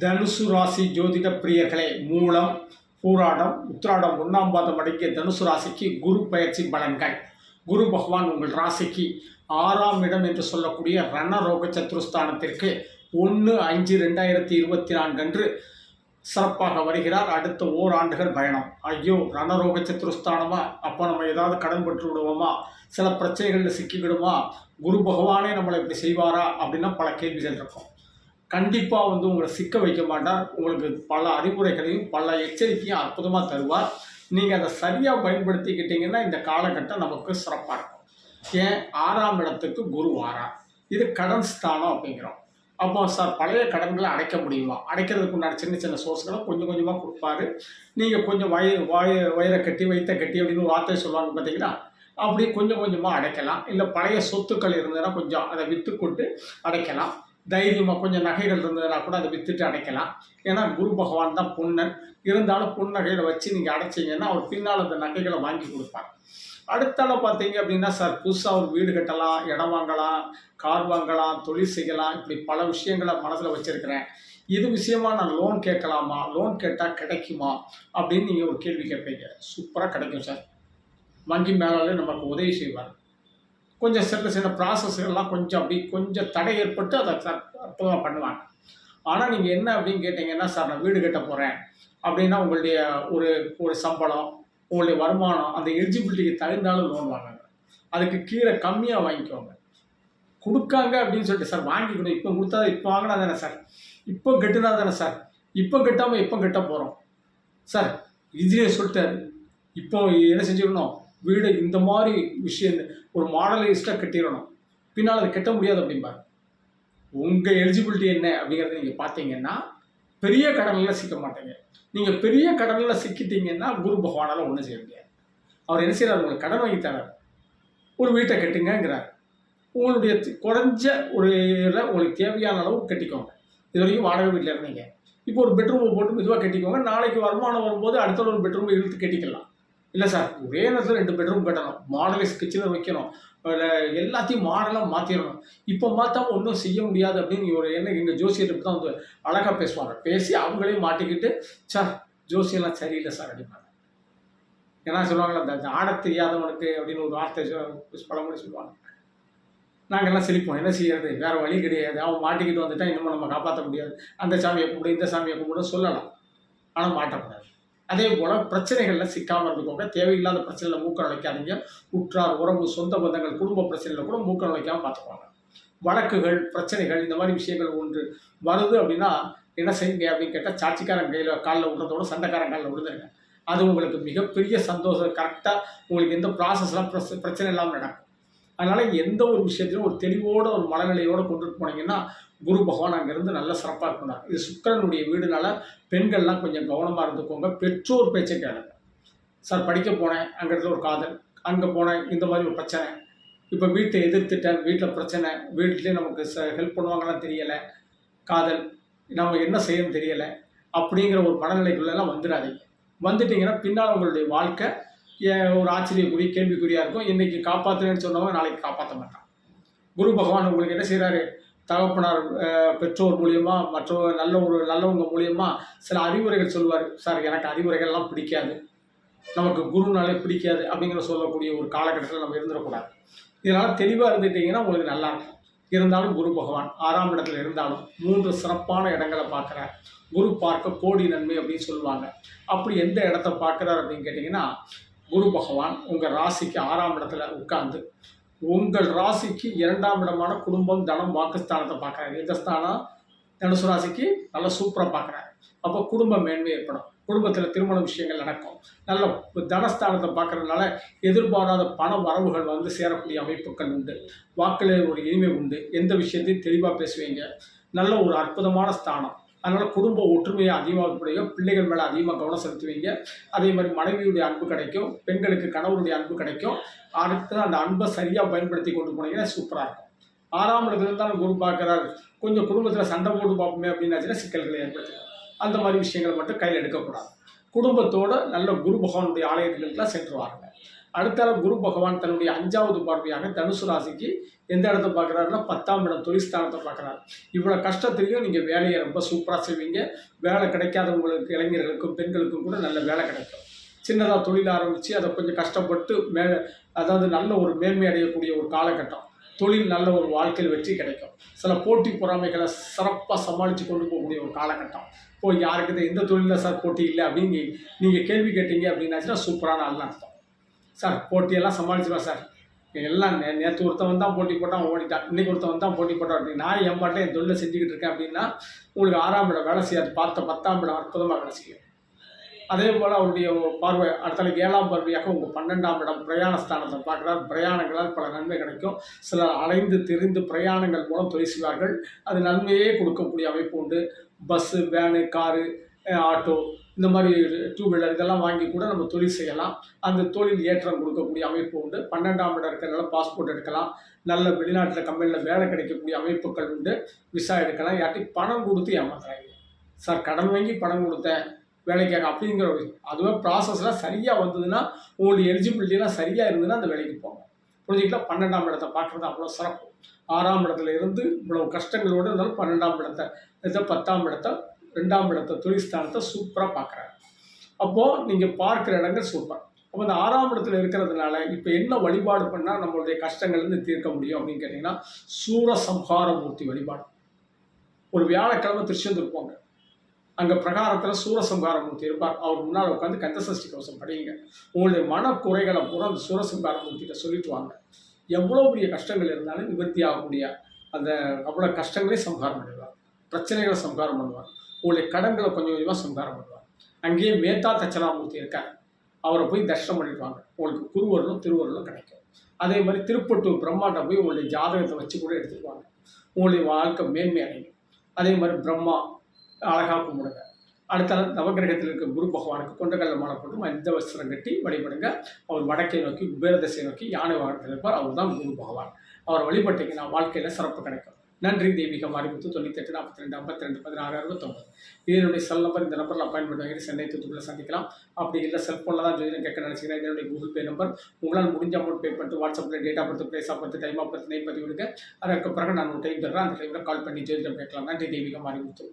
தனுசு ராசி ஜோதிட பிரியர்களே மூலம் பூராடம் உத்திராடம் ஒன்றாம் பாதம் அடங்கிய தனுசு ராசிக்கு குரு பயிற்சி பலன்கள். குரு பகவான் உங்கள் ராசிக்கு ஆறாம் இடம் என்று சொல்லக்கூடிய ரணரோக சத்ருஸ்தானத்திற்கு ஒன்று அஞ்சு ரெண்டாயிரத்தி இருபத்தி நான்கு அன்று சிறப்பாக வருகிறார். அடுத்த ஓராண்டுகள் பயணம். ஐயோ ரணரோக சத்ருஸ்தானமா? அப்போ நம்ம ஏதாவது கடன் பெற்று விடுவோமா? சில பிரச்சனைகளில் சிக்கிவிடுமா? குரு பகவானே நம்மளை இப்படி செய்வாரா? அப்படின்னா பல கேள்விகள் இருக்கும். கண்டிப்பாக வந்து உங்களை சிக்க வைக்க மாட்டார். உங்களுக்கு பல அறிவுரைகளையும் பல எச்சரிக்கையும் அற்புதமாக தருவார். நீங்கள் அதை சரியாக பயன்படுத்திக்கிட்டீங்கன்னா இந்த காலகட்டம் நமக்கு சிறப்பாக இருக்கும். ஏன்? ஆறாம் இடத்துக்கு குரு வாரார் இது கடன் ஸ்தானம் அப்படிங்கிறோம். அப்போ சார் பழைய கடன்களை அடைக்க முடியுமா? அடைக்கிறதுக்கு உண்டான சின்ன சின்ன சோர்ஸ்களை கொஞ்சம் கொஞ்சமாக கொடுப்பாரு. நீங்கள் கொஞ்சம் வய வய வயிறை கட்டி வைத்த கட்டி அப்படின்னு வார்த்தை சொல்லுவாங்க பார்த்தீங்கன்னா அப்படி கொஞ்சம் கொஞ்சமாக அடைக்கலாம். இல்லை பழைய சொத்துக்கள் இருந்ததுன்னா கொஞ்சம் அதை விற்று கொண்டு அடைக்கலாம். தைரியமாக கொஞ்சம் நகைகள் இருந்ததுன்னா கூட அதை விற்றுட்டு அடைக்கலாம். ஏன்னா குரு பகவான் தான் பொன்னன். இருந்தாலும் பொன் வச்சு நீங்கள் அடைச்சிங்கன்னா அவர் பின்னால் அந்த நகைகளை வாங்கி கொடுப்பார். அடுத்தால பார்த்தீங்க அப்படின்னா சார் புதுசாக ஒரு வீடு கட்டலாம் இடம் வாங்கலாம் கார் வாங்கலாம் தொழில் செய்யலாம். இப்படி பல விஷயங்களை மனசில் வச்சுருக்கிறேன். இது விஷயமா நான் லோன் கேட்கலாமா? லோன் கேட்டால் கிடைக்குமா? அப்படின்னு நீங்கள் ஒரு கேள்வி கேட்பீங்க. சூப்பராக கிடைக்கும் சார். வங்கி மேலாளர் நமக்கு உதவி செய்வார். கொஞ்சம் சின்ன சின்ன ப்ராசஸ்கள்லாம் கொஞ்சம் அப்படி கொஞ்சம் தடை ஏற்பட்டு அதை சார் அற்புதமாக பண்ணுவாங்க. ஆனால் நீங்கள் என்ன அப்படின்னு கேட்டிங்கன்னா சார் நான் வீடு கட்ட போகிறேன் அப்படின்னா உங்களுடைய ஒரு ஒரு சம்பளம் உங்களுடைய வருமானம் அந்த எலிஜிபிலிட்டிக்கு தகுந்தாலும் லோன் வாங்குங்க. அதுக்கு கீழே கம்மியாக வாங்கிக்கோங்க. கொடுக்காங்க அப்படின்னு சொல்லிட்டு சார் வாங்கிக்கணும். இப்போ கொடுத்தா இப்போ வாங்கினா தானே சார்? இப்போ கெட்டுனா தானே சார்? இப்போ கெட்டாமல் எப்போ கெட்ட போகிறோம் சார் இன்ஜினியர் சொல்லிட்டாரு. இப்போ என்ன செஞ்சிடணும் வீடு இந்த மாதிரி விஷயம் ஒரு மாடலைஸ்டாக கட்டிடணும். பின்னால் அதை கட்ட முடியாது அப்படிம்பாரு உங்கள் எலிஜிபிலிட்டி என்ன அப்படிங்கிறத நீங்கள் பார்த்தீங்கன்னா பெரிய கடனில் சிக்க மாட்டீங்க. நீங்கள் பெரிய கடனில் சிக்கிட்டீங்கன்னா குரு பகவானால் ஒன்றும் செய்ய முடியாது. அவர் என்ன செய்கிறார் உங்களுக்கு கடன் வாங்கி தரார் ஒரு வீட்டை கட்டுங்கிறார் உங்களுடைய குறைஞ்ச ஒரு இதில் உங்களுக்கு தேவையான அளவு கட்டிக்கோங்க. இது வரைக்கும் வாடகை வீட்டில் இருந்தீங்க. இப்போ ஒரு பெட்ரூமை போட்டு மெதுவாக கட்டிக்கோங்க. நாளைக்கு வருமானம் வரும்போது அடுத்த ஒரு பெட்ரூமை இழுத்து கட்டிக்கலாம். இல்லை சார் ஒரே நேரத்தில் ரெண்டு பெட்ரூம் கட்டணும். மாடலைஸ் கிச்சனை வைக்கணும். அதில் எல்லாத்தையும் மாடலாக மாற்றிடணும் இப்போ மாற்றா ஒன்றும் செய்ய முடியாது அப்படின்னு ஒரு என்ன எங்கள் ஜோசியர்கிட்ட தான் வந்து அழகாக பேசுவாங்க. பேசி அவங்களையும் மாட்டிக்கிட்டு சார் ஜோசியெல்லாம் சரியில்லை சார் அப்படிம்பாங்க. ஏன்னா சொல்லுவாங்களே அந்த ஆட ஆடத் தெரியாதவனுக்கு அப்படின்னு ஒரு வார்த்தை பழமொழி சொல்லுவாங்க. நாங்கள்லாம் சிரிப்போம். என்ன செய்யறது? வேறு வழி கிடையாது. அவன் மாட்டிக்கிட்டு வந்துட்டா இன்னமும் நம்ம காப்பாற்ற முடியாது. அந்த சாமியை கும்பிடு இந்த சாமியை கும்பிடு சொல்லலாம். ஆனால் மாட்டக்கூடாது. அதே போல் பிரச்சனைகளில் சிக்காமல் இருந்துக்கோங்க. தேவையில்லாத பிரச்சனையில் மூக்க நுழைக்காதீங்க. உற்றார் உறவு சொந்த பந்தங்கள் குடும்ப பிரச்சனையில் கூட மூக்க நுழைக்காமல் பார்த்துக்கோங்க. வழக்குகள் பிரச்சனைகள் இந்த மாதிரி விஷயங்கள் ஒன்று வருது அப்படின்னா என்ன செய்யுங்க அப்படின்னு கேட்டால் சாட்சிக்காரன் கையில் காலில் விடுறதோட சண்டைக்காரன் காலில் விழுந்துருங்க அது உங்களுக்கு மிகப்பெரிய சந்தோஷம். கரெக்டாக உங்களுக்கு எந்த ப்ராசஸ்லாம் பிரச்சனை இல்லாமல் நடக்கும். அதனால் எந்த ஒரு விஷயத்திலும் ஒரு தெளிவோட ஒரு மனநிலையோடு கொண்டுட்டு போனீங்கன்னா குரு பகவான் அங்கேருந்து நல்ல சிறப்பாக இருக்கணும் இது சுக்கிரனுடைய வீடுனால பெண்கள்லாம் கொஞ்சம் கவனமாக இருந்துக்கோங்க. பெற்றோர் பேச்சை கேளுங்க. சார் படிக்க போனேன். அங்கே ஒரு காதல். அங்கே போனேன். இந்த மாதிரி ஒரு பிரச்சனை. இப்போ வீட்டை எதிர்த்துட்டேன். வீட்டில் பிரச்சனை. வீட்டிலே நமக்கு ச ஹெல்ப் பண்ணுவாங்கலாம் தெரியலை. காதல். நம்ம என்ன செய்யணும் தெரியலை. அப்படிங்கிற ஒரு மனநிலைக்குள்ளெல்லாம் வந்துடாதீங்க. வந்துட்டிங்கன்னா பின்னால் உங்களுடைய வாழ்க்கை ஒரு ஆச்சரியக்குரிய கேள்விக்குறியாக இருக்கும்? இன்றைக்கி காப்பாற்றுறேன்னு சொன்னவங்க நாளைக்கு காப்பாற்ற மாட்டான். குரு பகவான் உங்களுக்கு என்ன செய்கிறாரு தகப்பனார் பெற்றோர் மூலியமா மற்ற நல்ல ஒரு நல்லவங்க மூலியமா சில அறிவுரைகள் சொல்லுவார். சார் எனக்கு அறிவுரைகள்லாம் பிடிக்காது. நமக்கு குருனாலே பிடிக்காது அப்படிங்கிற சொல்லக்கூடிய ஒரு காலகட்டத்தில் நம்ம இருந்துடக்கூடாது. இதனால் தெளிவாக இருந்துட்டீங்கன்னா உங்களுக்கு நல்லா இருக்கும். இருந்தாலும் குரு பகவான் ஆறாம் இடத்துல இருந்தாலும் மூன்று சிறப்பான இடங்களை பார்க்குறார். குரு பார்க்க கோடி நன்மை அப்படின்னு சொல்லுவாங்க. அப்படி எந்த இடத்த பார்க்குறாரு அப்படின்னு கேட்டிங்கன்னா குரு பகவான் உங்கள் ராசிக்கு ஆறாம் இடத்துல உட்கார்ந்து உங்கள் ராசிக்கு இரண்டாம் இடமான குடும்பம் தனம் வாக்குஸ்தானத்தை பார்க்குறாரு. எந்த ஸ்தானம்? தனுசு ராசிக்கு நல்லா சூப்பராக பார்க்குறாரு. அப்போ குடும்ப மேன்மை ஏற்படும். குடும்பத்தில் திருமண விஷயங்கள் நடக்கும். நல்ல தனஸ்தானத்தை பார்க்குறதுனால எதிர்பாராத பண வரவுகள் வந்து சேரக்கூடிய அமைப்புகள் உண்டு. வாக்கில் ஒரு இனிமை உண்டு. எந்த விஷயத்தையும் தெளிவாக பேசுவீங்க. நல்ல ஒரு அற்புதமான ஸ்தானம். அதனால் குடும்ப ஒற்றுமையை அதிகமாக புரியும் பிள்ளைகள் மேலே அதிகமாக கவனம் செலுத்துவீங்க. அதே மாதிரி மனைவியுடைய அன்பு கிடைக்கும் பெண்களுக்கு கணவருடைய அன்பு கிடைக்கும். அடுத்து அந்த அன்பை சரியாக பயன்படுத்தி கொண்டு போனீங்கன்னா சூப்பராக இருக்கும். ஆறாம் இடத்துல தான் குரு பார்க்குறாரு. கொஞ்சம் குடும்பத்தில் சண்டை போட்டு பார்ப்போமே அப்படின்னாச்சுன்னா சிக்கல்களை ஏற்படுத்தும் அந்த மாதிரி விஷயங்களை மட்டும் கையில் எடுக்கக்கூடாது. குடும்பத்தோடு நல்ல குரு பகவானுடைய ஆலயங்களுக்கெல்லாம் சென்று வாருங்க. அடுத்தால குரு பகவான் தன்னுடைய அஞ்சாவது பார்வையாக தனுசு ராசிக்கு எந்த இடத்த பார்க்குறாருன்னா பத்தாம் இடம் தொழிற்ஸ்தானத்தை பார்க்குறாரு. இவ்வளோ கஷ்டத்துலையும் நீங்கள் வேலையை ரொம்ப சூப்பராக செய்வீங்க. வேலை கிடைக்காதவங்களுக்கு இளைஞர்களுக்கும் பெண்களுக்கும் கூட நல்ல வேலை கிடைக்கும். சின்னதாக தொழில் ஆரம்பித்து அதை கொஞ்சம் கஷ்டப்பட்டு மே அதாவது நல்ல ஒரு மேன்மை அடையக்கூடிய ஒரு காலகட்டம். தொழில் நல்ல ஒரு வாழ்க்கையில் வெற்றி கிடைக்கும். சில போட்டி பொறாமைகளை சிறப்பாக சமாளித்து கொண்டு போகக்கூடிய ஒரு காலகட்டம். இப்போ யாருக்கிட்ட எந்த தொழிலில் சார் போட்டி இல்லை அப்படின்னு நீங்கள் கேள்வி கேட்டீங்க அப்படின்னாச்சுன்னா சூப்பரான ஆள்னு அர்த்தம். சார் போட்டியெல்லாம் சமாளிச்சிருவேன் சார். எல்லாம் நே நேற்று ஒருத்தவன் தான் போட்டி போட்டான் ஓடிட்டான். இன்னைக்கு ஒருத்தவன் தான் போட்டி போட்டான். அப்படின்னு நான் என் பாட்டை என் தொழிலை செஞ்சுக்கிட்டு இருக்கேன் அப்படின்னா உங்களுக்கு ஆறாம் இடம் வேலை செய்யாது. பார்த்த பத்தாம் இடம் அற்புதமாக வேலை செய்யும். அதே போல் அவருடைய பார்வை அடுத்தது ஏழாம் பார்வையாக உங்கள் பன்னெண்டாம் இடம் பிரயாண ஸ்தானத்தை பார்க்குறார். பிரயாணங்களால் பல நன்மை கிடைக்கும். சிலர் அலைந்து திரிந்து பிரயாணங்கள் மூலம் தொழில் செய்வார்கள். அது நன்மையே கொடுக்கக்கூடிய அமைப்பு உண்டு. பஸ்ஸு வேனு காரு ஆட்டோ இந்த மாதிரி டூ வீலர் இதெல்லாம் வாங்கி கூட நம்ம தொழில் செய்யலாம். அந்த தொழில் ஏற்றம் கொடுக்கக்கூடிய அமைப்பு உண்டு. பன்னெண்டாம் இடம் இருக்கிறனால பாஸ்போர்ட் எடுக்கலாம். நல்ல வெளிநாட்டில் கம்பெனியில் வேலை கிடைக்கக்கூடிய அமைப்புகள் உண்டு. விசா எடுக்கலாம். யார்ட்டையும் பணம் கொடுத்து ஏமாத்துறாங்க. சார் கடன் வாங்கி பணம் கொடுத்தேன். வேலைக்காக அப்படிங்கிற ஒரு அதுவே ப்ராசஸ்லாம் சரியாக வந்ததுன்னா உங்களுடைய எலிஜிபிலிட்டிலாம் சரியாக இருந்ததுன்னா அந்த வேலைக்கு போங்க. புரிஞ்சுக்கலாம் பன்னெண்டாம் இடத்தை பார்க்குறது அவ்வளோ சிறப்பு. ஆறாம் இடத்துல இருந்து இவ்வளவு கஷ்டங்களோடு இருந்தாலும் பன்னெண்டாம் இடத்தை இதை பத்தாம் இடத்த ரெண்டாம் இடத்த தொழில்ஸ்தானத்தை சூப்பராக பார்க்குறாரு. அப்போது நீங்கள் பார்க்குற இடங்கள் சூப்பர் அப்போ இந்த ஆறாம் இடத்துல இருக்கிறதுனால இப்போ என்ன வழிபாடு பண்ணால் நம்மளுடைய கஷ்டங்கள்லேருந்து தீர்க்க முடியும் அப்படின்னு கேட்டிங்கன்னா சூரசம்ஹாரமூர்த்தி வழிபாடு. ஒரு வியாழக்கிழமை திருச்செந்தூர் போங்க. அங்கே பிரகாரத்தில் சூரசம்ஹாரமூர்த்தி இருப்பார். அவர் முன்னால் உட்காந்து கந்தசஷ்டி கவசம் படிங்க. உங்களுடைய மனக்குறைகளை பூரா அந்த சூரசம்ஹாரமூர்த்திகிட்ட சொல்லிட்டு வாங்க. எவ்வளோ பெரிய கஷ்டங்கள் இருந்தாலும் நிவர்த்தி ஆகக்கூடிய அந்த அவ்வளோ கஷ்டங்களே சம்ஹாரம் பண்ணிடுவார் பிரச்சனைகளை சம்ஹாரம் பண்ணுவார். உங்களுடைய கடன்களை கொஞ்சம் கொஞ்சமாக சம்ஹாரம் பண்ணுவார் அங்கேயே மேத்தா தச்சனாமூர்த்தி இருக்கார். அவரை போய் தர்ஷனம் பண்ணிட்டு வாங்க உங்களுக்கு குருவரலும் திருவருளும் கிடைக்கும். அதே மாதிரி திருப்பட்டூர் பிரம்மாண்ட போய் உங்களுடைய ஜாதகத்தை வச்சு கூட எடுத்துட்டு வாங்க உங்களுடைய வாழ்க்கை மேன்மை அடையும். அதே மாதிரி பிரம்மா அழகாக கும்பிடுங்க. அடுத்த நாள் நவகிரகத்தில் இருக்க குரு பகவானுக்கு கொண்டகல்ல மாலை போட்டு மனித வஸ்திரம் கட்டி வழிபடுங்க. அவர் வடக்கை நோக்கி குபேர திசை நோக்கி யானை வாகனத்தில் இருப்பார். அவர் தான் குரு பகவான். அவரை வழிபட்டீங்கன்னா வாழ்க்கையில் சிறப்பு கிடைக்கும். நன்றி தெய்வீக மாரிமுத்து தொண்ணூத்தெட்டு நாற்பத்தி ரெண்டு ஐம்பத்தி ரெண்டு பதினாறு அறுபத்தொம்பது. இதனுடைய செல் நம்பர் இந்த நம்பரில் அப்பாயின்மெண்ட் வாங்கி சென்னை தூத்துக்குள்ள சந்திக்கலாம். அப்படி இல்லை செல்ஃபோனில் தான் ஜோதிடம் கேட்க நினச்சிக்கிறேன். இதனுடைய கூகுள் பே நம்பர் உங்களால் முடிஞ்ச அமௌண்ட் பே பண்ணிட்டு வாட்ஸ்அப்பில் டேட்டா பார்த்து birth place of time of birth நெய் பதிவு விடுங்க அதற்கு பிறகு நான் ஒரு டைம் தர்றேன். அந்த டைமில் கால் பண்ணி ஜோதிடம் கேட்கலாம். நன்றி தெய்வீகம். மாரிமுத்து